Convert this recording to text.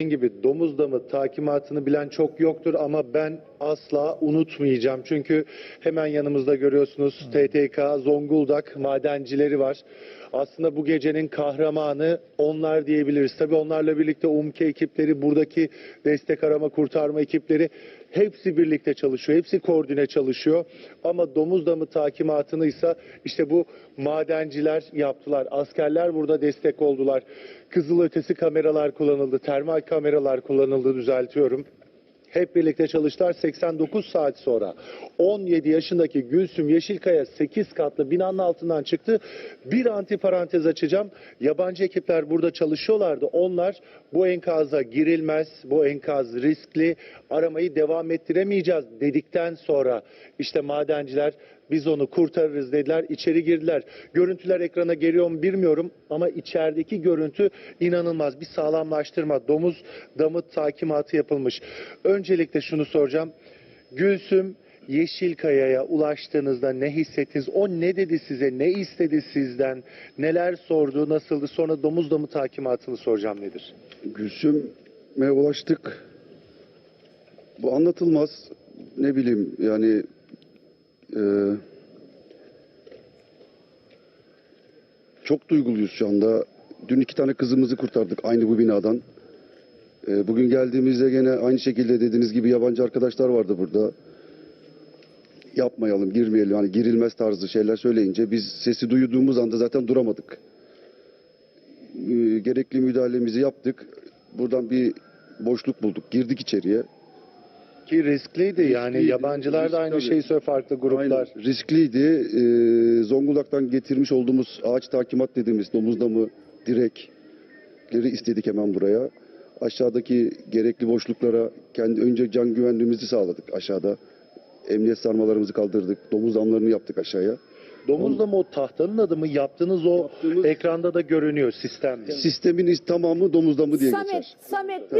Gibi domuz damı takimatını bilen çok yoktur ama ben asla unutmayacağım. Çünkü hemen yanımızda görüyorsunuz TTK, Zonguldak madencileri var. Aslında bu gecenin kahramanı onlar diyebiliriz. Tabii onlarla birlikte UMKE ekipleri, buradaki destek arama kurtarma ekipleri hepsi birlikte çalışıyor. Hepsi koordine çalışıyor. Ama domuz damı takimatını ise işte bu madenciler yaptılar. Askerler burada destek oldular. Kızılötesi kameralar kullanıldı. Termal kameralar kullanıldı düzeltiyorum. Hep birlikte çalıştılar 89 saat sonra. 17 yaşındaki Gülsüm Yeşilkaya 8 katlı binanın altından çıktı. Bir antiparantez açacağım. Yabancı ekipler burada çalışıyorlardı. Onlar bu enkaza girilmez, bu enkaz riskli, aramayı devam ettiremeyeceğiz dedikten sonra işte madenciler biz onu kurtarırız dediler. İçeri girdiler. Görüntüler ekrana geliyor mu bilmiyorum ama içerideki görüntü inanılmaz. Bir sağlamlaştırma, domuz damı takimatı yapılmış. Öncelikle şunu soracağım. Gülsüm Yeşilkaya'ya ulaştığınızda ne hissettiniz? O ne dedi size? Ne istedi sizden? Neler sordu? Nasıldı? Sonra domuz damı takimatını soracağım nedir? Gülsüm'e ulaştık. Bu anlatılmaz. Ne bileyim yani e, çok duyguluyuz şu anda. Dün iki tane kızımızı kurtardık aynı bu binadan. E, bugün geldiğimizde gene aynı şekilde dediğiniz gibi yabancı arkadaşlar vardı burada. Yapmayalım, girmeyelim. Hani girilmez tarzı şeyler söyleyince biz sesi duyduğumuz anda zaten duramadık. E, gerekli müdahalemizi yaptık. Buradan bir boşluk bulduk. Girdik içeriye. Ki riskliydi yani Riskliydi, yabancılar da aynı şeyi söylüyor farklı gruplar. Aynen. Riskliydi. Ee, Zonguldak'tan getirmiş olduğumuz ağaç takimat dediğimiz domuzlama direkleri istedik hemen buraya. Aşağıdaki gerekli boşluklara kendi önce can güvenliğimizi sağladık aşağıda. Emniyet sarmalarımızı kaldırdık. Domuz damlarını yaptık aşağıya. Domuz damı o tahtanın adı mı? Yaptığınız o Yaptığımız- ekranda da görünüyor sistemde. Sistemin tamamı domuz damı diye Samet, geçer. Samet